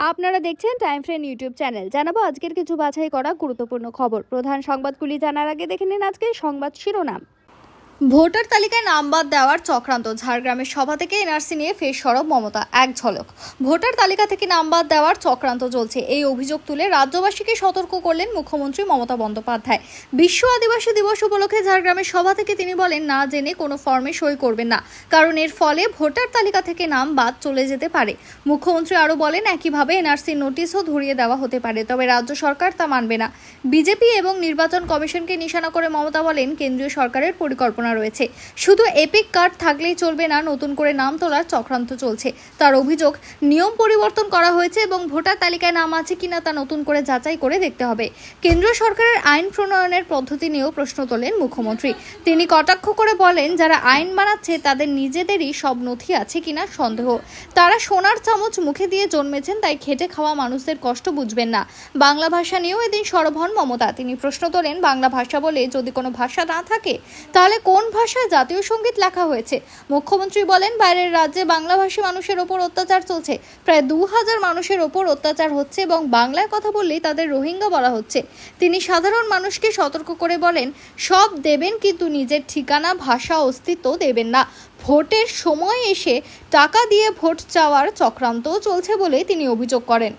আপনারা দেখছেন time ফ্রেন YouTube channel জানাব আজকের কিছু বাছাই করা গুরুত্বপূর্ণ খবর। প্রধান সংবাদগুলি জানার আগে দেখে নিন আজকের সংবাদ শিরোনাম। ভোটার তালিকায় নাম বাদ দেওয়ার চক্রান্ত। ঝাড়গ্রামের সভা থেকে এনআরসি নিয়ে ফের সরব মমতা, এক ঝলক। ভোটার তালিকা থেকে নাম বাদ দেওয়ার চক্রান্ত চলছে। এই অভিযোগ তুলে রাজ্যবাসীকে সতর্ক করলেন মুখ্যমন্ত্রী মমতা বন্দ্যোপাধ্যায়। বিশ্ব আদিবাসী দিবস উপলক্ষে ঝাড়গ্রামের সভা থেকে তিনি বলেন, না জেনে কোনো ফর্মে সই করবেন না। কারণ এর ফলে ভোটার তালিকা থেকে নাম বাদ চলে যেতে পারে। মুখ্যমন্ত্রী আরও বলেন, একইভাবে এনআরসির নোটিশও ধরিয়ে দেওয়া হতে পারে, তবে রাজ্য সরকার তা মানবে না। বিজেপি এবং নির্বাচন কমিশনকে নিশানা করে মমতা বলেন, কেন্দ্রীয় সরকারের পরিকল্পনা রয়েছে। শুধু এপিক কার্ড থাকলেই চলবে না, নতুন করে নাম তোলার চক্রান্ত চলছে। তার অভিযোগ, নিয়ম পরিবর্তন করা হয়েছে এবং ভোটার তালিকায় নাম আছে কিনা তা নতুন করে যাচাই করে দেখতে হবে। কেন্দ্রীয় সরকারের আইন প্রণয়নের পদ্ধতি নিয়েও প্রশ্ন তোলেন মুখ্যমন্ত্রী। তিনি কটাক্ষ করে বলেন, যারা আইন বানাচ্ছে তাদের নিজেদেরই সব নথি আছে কিনা সন্দেহ। তারা সোনার চামচ মুখে দিয়ে জন্মেছেন, তাই খেটে খাওয়া মানুষদের কষ্ট বুঝবেন না। বাংলা ভাষা নিয়েও এদিন সরব হন মমতা। তিনি প্রশ্ন তোলেন, বাংলা ভাষা বলে যদি কোনো ভাষা না থাকে, তাহলে কোন ভাষায় জাতীয় সংগীত লেখা হয়েছে? মুখ্যমন্ত্রী বলেন, বাইরের রাজ্যে বাংলাভাষী মানুষের ওপর অত্যাচার চলছে। প্রায় দু হাজার মানুষের ওপর অত্যাচার হচ্ছে এবং বাংলায় কথা বললেই তাদের রোহিঙ্গা বলা হচ্ছে। তিনি সাধারণ মানুষকে সতর্ক করে বলেন, সব দেবেন কিন্তু নিজের ঠিকানা, ভাষা, অস্তিত্ব দেবেন না। ভোটের সময় এসে টাকা দিয়ে ভোট চাওয়ার চক্রান্ত চলছে বলে তিনি অভিযোগ করেন।